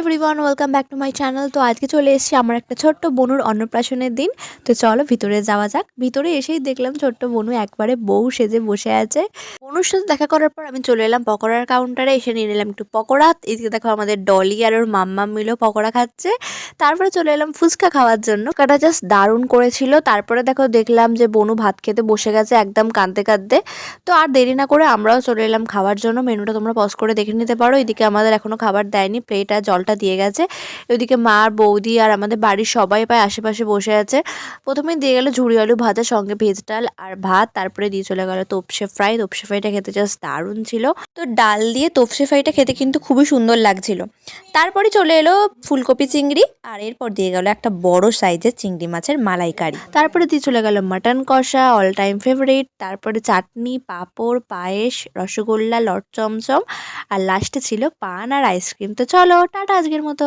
Everyone welcome back to my channel তো আজকে চলে এসেছি আমার একটা ছোট্ট বনুর অন্নপ্রাশনের দিন। তো চলো ভিতরে যাওয়া যাক। ভিতরে এসেই দেখলাম ছোট্ট বনু একবারে বউ সেজে বসে আছে। বনুর সাথে দেখা করার পর আমি চলে এলাম পকোড়ার কাউন্টারে এসে নিয়ে নিলাম একটু পকোড়া। এদিকে দেখো আমাদের ডলি আর ওর মাম্মা মিলেও পকোড়া খাচ্ছে। তারপরে চলে এলাম ফুচকা খাওয়ার জন্য। কাটা জাস্ট দারুণ করেছিল। তারপরে দেখো দেখলাম যে বনু ভাত খেতে বসে গেছে একদম কাঁদতে কাঁদতে। তো আর দেরি না করে আমরাও চলে এলাম খাওয়ার জন্য। মেনুটা তোমরা পজ করে দেখে নিতে পারো। এদিকে আমাদের এখনও খাবার দেয়নি। প্লেট আর জলটা দিয়ে গেছে। ওইদিকে মা, বৌদি আর আমাদের বাড়ির সবাই প্রায় আশেপাশে বসে আছে। প্রথমেই দিয়ে গেল ঝুড়ি আলু ভাজা, সঙ্গে ভেজ ডাল আর ভাত। তারপরে দিয়ে চলে গেল তোপসে ফ্রাই তোপসে ফ্রাইটা খেতে জাস্ট দারুণ ছিল। তো ডাল দিয়ে তোপসে ফ্রাইটা খেতে কিন্তু খুবই সুন্দর লাগছিল। তারপরে চলে এলো ফুলকপি চিংড়ি আর এরপর দিয়ে গেল একটা বড় সাইজের চিংড়ি মাছের মালাইকারি। তারপরে দিয়ে চলে গেল মাটন কষা অল টাইম ফেভারিট তারপরে চাটনি, পাঁপড়, পায়েস, রসগোল্লা, লট চমচম, আর লাস্টে ছিল পান আর আইসক্রিম তো চলো, টাটা আজকের মতো।